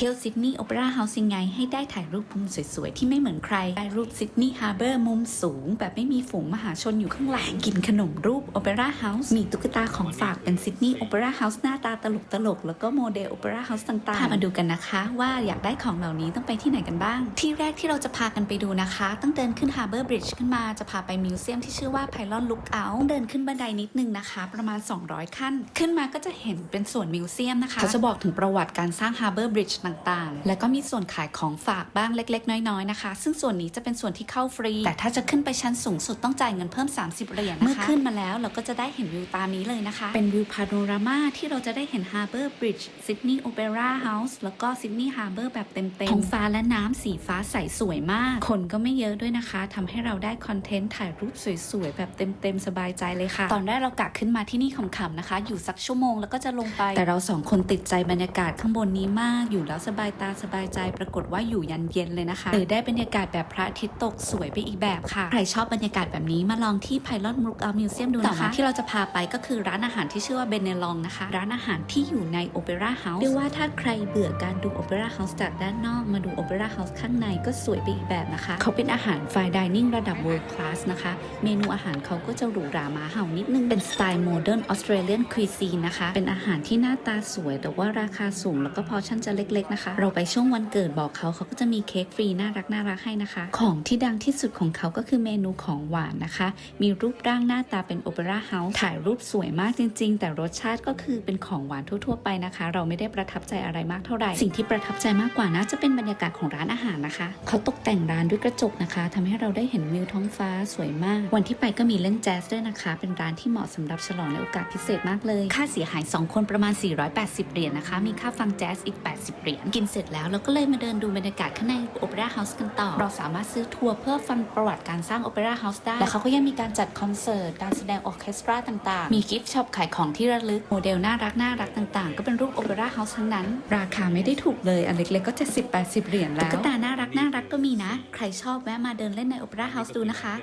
เที่ยวซิดนีย์โอเปร่าเฮาส์ยังไงให้ได้ถ่ายรูปมุมสวยๆ ที่ไม่เหมือนใครได้รูปซิดนีย์ฮาร์เบอร์มุมสูง แบบไม่มีฝูงมหาชนอยู่ข้างหลังกินขนมรูปโอเปร่าเฮาส์มีตุ๊กตาของฝากเป็นซิดนีย์โอเปร่าเฮาส์หน้าตาตลกๆแล้วก็โมเดลโอเปร่าเฮาส์ต่างๆพามาดูกันนะคะว่าอยากได้ของเหล่านี้ต้องไปที่ไหนกันบ้าง ที่แรกที่เราจะพากันไปดูนะคะ ต้องเดินขึ้นฮาร์เบอร์บริดจ์ขึ้นมาจะพาไปมิวเซียมที่ชื่อว่าไพลอนลุกเอาเดินขึ้นบันไดนิดนึงนะคะ ประมาณ 200 ขั้น ขึ้นมาก็จะเห็นเป็นส่วนมิวเซียมนะคะเขาจะบอกถึงประวัติการสร้างฮาร์เบอร์บริดจ์ต่างๆ แล้วก็มีส่วนขายของฝากบ้างเล็ก ๆ น้อยๆนะคะ ซึ่งส่วนนี้จะเป็นส่วนที่เข้าฟรี แต่ถ้าจะขึ้นไปชั้นสูงสุดต้องจ่ายเงินเพิ่ม 30 เหรียญนะคะ เมื่อขึ้นมาแล้วเราก็จะได้เห็นวิวตามนี้เลยนะคะ เป็นวิวพาโนรามาที่เราจะได้เห็นฮาร์เบอร์บริดจ์ซิดนีย์โอเปร่าเฮาส์แล้วก็ซิดนีย์ฮาร์เบอร์แบบเต็มๆท้องฟ้าและน้ำสีฟ้าใสสวยมาก คนก็ไม่เยอะด้วยนะคะทำให้เราได้คอนเทนต์ถ่ายรูปสวยๆแบบเต็มๆสบายใจเลยค่ะ ตอนแรกเรากะขึ้นมาที่นี่ขำๆนะคะ อยู่สักชั่วโมงแล้วก็จะลงไป แต่เราสองคนติดใจบรรยากาศข้างบนนี้มากอยู่แล้วสบายตาสบายใจปรากฏว่าอยู่ยันเย็นเลยนะคะเลยได้บรรยากาศแบบพระอาทิตย์ตกสวยไปอีกแบบค่ะ ใครชอบบรรยากาศแบบนี้มาลองที่ไพลอตมุกอัลมิวเซียมดูนะคะต่อมาที่เราจะพาไปก็คือร้านอาหารที่ชื่อว่าเบเนลองนะคะ ร้านอาหารที่อยู่ในโอเปร่าเฮาส์เรียกว่าถ้าใครเบื่อการดูโอเปร่าเฮาส์จากด้านนอกมาดูโอเปร่าเฮาส์ข้างในก็สวยไปอีกแบบนะคะ เขาเป็นอาหารไฟดิเนิ่งระดับ world class นะคะ เมนูอาหารเขาก็จะหรูหรามาเห่านิดนึง เป็นสไตล์โมเดิร์นออสเตรเลียนคุยซีนะคะ เป็นอาหารที่หน้าตาสวย แต่ว่าราคาสูงแล้วก็พอชั่นจะเล็กๆนะคะ เราไปช่วงวันเกิดบอกเขาเขาก็จะมีเค้กฟรีน่ารักน่ารักให้นะคะ ของที่ดังที่สุดของเขาก็คือเมนูของหวานนะคะ มีรูปร่างหน้าตาเป็นโอเปร่าเฮาส์ถ่ายรูปสวยมากจริง ๆ แต่รสชาติก็คือเป็นของหวานทั่ว ๆ ไปนะคะ เราไม่ได้ประทับใจอะไรมากเท่าไหร่สิ่งที่ประทับใจมากกว่าน่าจะเป็นบรรยากาศของร้านอาหารนะคะ เขาตกแต่งร้านด้วยกระจกนะคะทำให้เราได้เห็นวิวท้องฟ้าสวยมาก วันที่ไปก็มีเล่นแจ๊สด้วยนะคะ เป็นร้านที่เหมาะสำหรับฉลองในโอกาสพิเศษมากเลย ค่าเสียหาย 2 คนประมาณ 480 เหรียญนะคะ มีค่าฟังแจ๊สอีก 80 เหรียญกินเสร็จแล้วเราก็เลยมาเดินดูบรรยากาศข้างในโอเปร่าเฮาส์กันต่อ เราสามารถซื้อทัวร์เพื่อฟังประวัติการสร้างโอเปร่าเฮาส์ได้ และเขาก็ยังมีการจัดคอนเสิร์ต การแสดงออร์เคสตราต่างๆ มีกิฟต์ช็อปขายของที่ระลึก โมเดลน่ารักน่ารักต่างๆ ก็เป็นรูปโอเปร่าเฮาส์ทั้งนั้น ราคาไม่ได้ถูกเลย อันเล็กๆก็ 70-80 เหรียญแล้วตุ๊กตาน่ารักน่ารักก็มีนะ ใครชอบแวะมาเดินเล่นในโอเปร่าเฮาส์ดูนะคะ